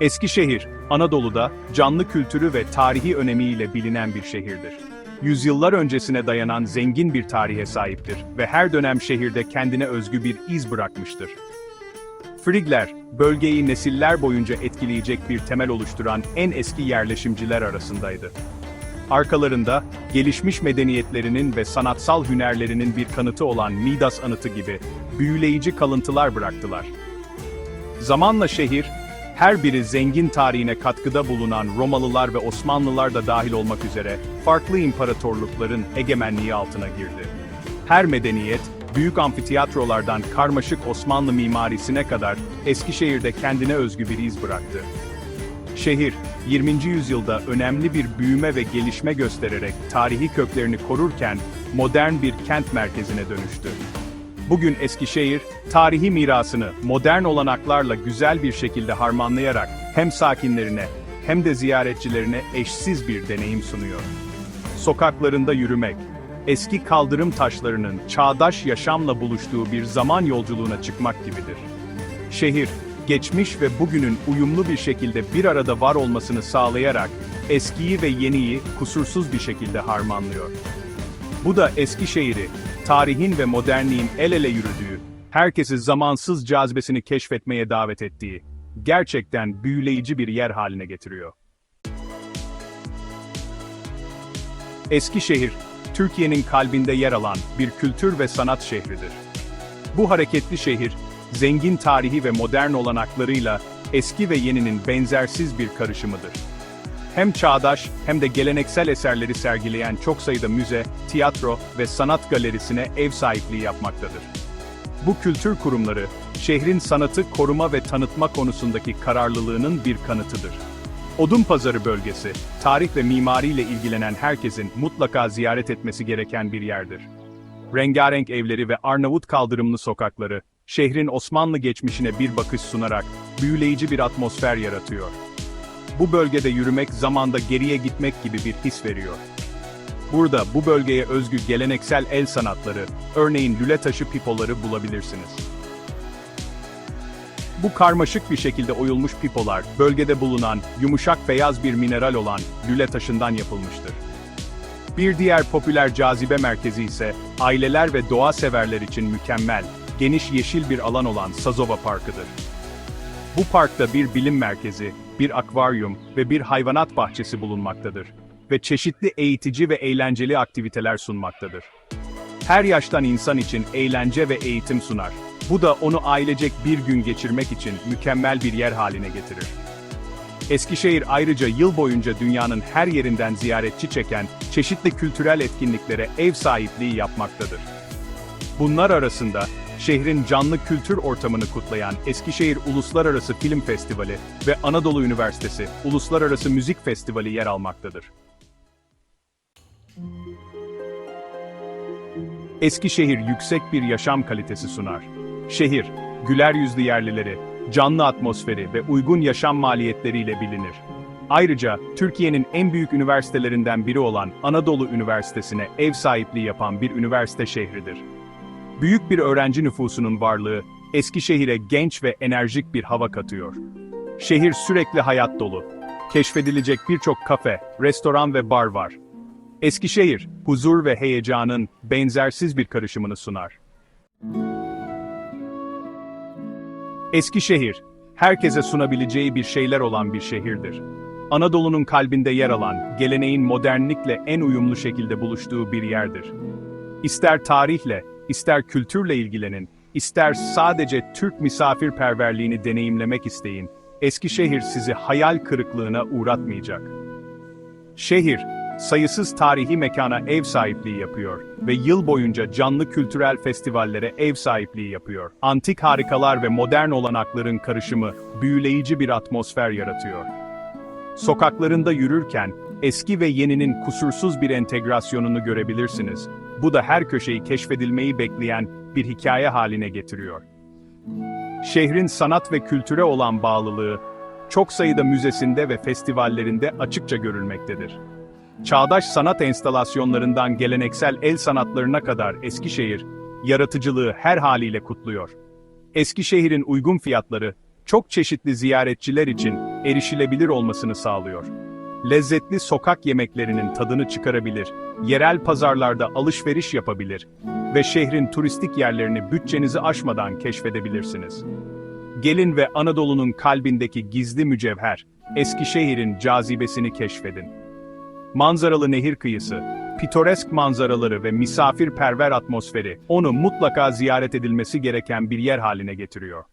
Eskişehir, Anadolu'da canlı kültürü ve tarihi önemiyle bilinen bir şehirdir. Yüzyıllar öncesine dayanan zengin bir tarihe sahiptir ve her dönem şehirde kendine özgü bir iz bırakmıştır. Frigler, bölgeyi nesiller boyunca etkileyecek bir temel oluşturan en eski yerleşimciler arasındaydı. Arkalarında, gelişmiş medeniyetlerinin ve sanatsal hünerlerinin bir kanıtı olan Midas anıtı gibi büyüleyici kalıntılar bıraktılar. Zamanla şehir, her biri zengin tarihine katkıda bulunan Romalılar ve Osmanlılar da dahil olmak üzere farklı imparatorlukların egemenliği altına girdi. Her medeniyet, büyük amfiteyatrolardan karmaşık Osmanlı mimarisine kadar Eskişehir'de kendine özgü bir iz bıraktı. Şehir, 20. yüzyılda önemli bir büyüme ve gelişme göstererek tarihi köklerini korurken modern bir kent merkezine dönüştü. Bugün Eskişehir, tarihi mirasını modern olanaklarla güzel bir şekilde harmanlayarak hem sakinlerine hem de ziyaretçilerine eşsiz bir deneyim sunuyor. Sokaklarında yürümek, eski kaldırım taşlarının çağdaş yaşamla buluştuğu bir zaman yolculuğuna çıkmak gibidir. Şehir, geçmiş ve bugünün uyumlu bir şekilde bir arada var olmasını sağlayarak eskiyi ve yeniyi kusursuz bir şekilde harmanlıyor. Bu da Eskişehir'i, tarihin ve modernliğin el ele yürüdüğü, herkesi zamansız cazibesini keşfetmeye davet ettiği, gerçekten büyüleyici bir yer haline getiriyor. Eskişehir, Türkiye'nin kalbinde yer alan bir kültür ve sanat şehridir. Bu hareketli şehir, zengin tarihi ve modern olanaklarıyla eski ve yeninin benzersiz bir karışımıdır. Hem çağdaş hem de geleneksel eserleri sergileyen çok sayıda müze, tiyatro ve sanat galerisine ev sahipliği yapmaktadır. Bu kültür kurumları, şehrin sanatı koruma ve tanıtma konusundaki kararlılığının bir kanıtıdır. Odunpazarı bölgesi, tarih ve mimariyle ilgilenen herkesin mutlaka ziyaret etmesi gereken bir yerdir. Rengarenk evleri ve Arnavut kaldırımlı sokakları, şehrin Osmanlı geçmişine bir bakış sunarak büyüleyici bir atmosfer yaratıyor. Bu bölgede yürümek zamanda geriye gitmek gibi bir his veriyor. Burada bu bölgeye özgü geleneksel el sanatları, örneğin lüle taşı pipoları bulabilirsiniz. Bu karmaşık bir şekilde oyulmuş pipolar, bölgede bulunan yumuşak beyaz bir mineral olan lüle taşından yapılmıştır. Bir diğer popüler cazibe merkezi ise aileler ve doğa severler için mükemmel, geniş yeşil bir alan olan Sazova Parkı'dır. Bu parkta bir bilim merkezi, bir akvaryum ve bir hayvanat bahçesi bulunmaktadır ve çeşitli eğitici ve eğlenceli aktiviteler sunmaktadır. Her yaştan insan için eğlence ve eğitim sunar. Bu da onu ailecek bir gün geçirmek için mükemmel bir yer haline getirir. Eskişehir ayrıca yıl boyunca dünyanın her yerinden ziyaretçi çeken çeşitli kültürel etkinliklere ev sahipliği yapmaktadır. Bunlar arasında şehrin canlı kültür ortamını kutlayan Eskişehir Uluslararası Film Festivali ve Anadolu Üniversitesi Uluslararası Müzik Festivali yer almaktadır. Eskişehir yüksek bir yaşam kalitesi sunar. Şehir, güler yüzlü yerlileri, canlı atmosferi ve uygun yaşam maliyetleriyle bilinir. Ayrıca Türkiye'nin en büyük üniversitelerinden biri olan Anadolu Üniversitesi'ne ev sahipliği yapan bir üniversite şehridir. Büyük bir öğrenci nüfusunun varlığı, Eskişehir'e genç ve enerjik bir hava katıyor. Şehir sürekli hayat dolu. Keşfedilecek birçok kafe, restoran ve bar var. Eskişehir, huzur ve heyecanın benzersiz bir karışımını sunar. Eskişehir, herkese sunabileceği bir şeyler olan bir şehirdir. Anadolu'nun kalbinde yer alan, geleneğin modernlikle en uyumlu şekilde buluştuğu bir yerdir. İster tarihle, ister kültürle ilgilenin, ister sadece Türk misafirperverliğini deneyimlemek isteyin, Eskişehir sizi hayal kırıklığına uğratmayacak. Şehir, sayısız tarihi mekana ev sahipliği yapıyor ve yıl boyunca canlı kültürel festivallere ev sahipliği yapıyor. Antik harikalar ve modern olanakların karışımı büyüleyici bir atmosfer yaratıyor. Sokaklarında yürürken eski ve yeninin kusursuz bir entegrasyonunu görebilirsiniz. Bu da her köşeyi keşfedilmeyi bekleyen bir hikaye haline getiriyor. Şehrin sanat ve kültüre olan bağlılığı, çok sayıda müzesinde ve festivallerinde açıkça görülmektedir. Çağdaş sanat enstalasyonlarından geleneksel el sanatlarına kadar Eskişehir, yaratıcılığı her haliyle kutluyor. Eskişehir'in uygun fiyatları, çok çeşitli ziyaretçiler için erişilebilir olmasını sağlıyor. Lezzetli sokak yemeklerinin tadını çıkarabilir, yerel pazarlarda alışveriş yapabilir ve şehrin turistik yerlerini bütçenizi aşmadan keşfedebilirsiniz. Gelin ve Anadolu'nun kalbindeki gizli mücevher, Eskişehir'in cazibesini keşfedin. Manzaralı nehir kıyısı, pitoresk manzaraları ve misafirperver atmosferi onu mutlaka ziyaret edilmesi gereken bir yer haline getiriyor.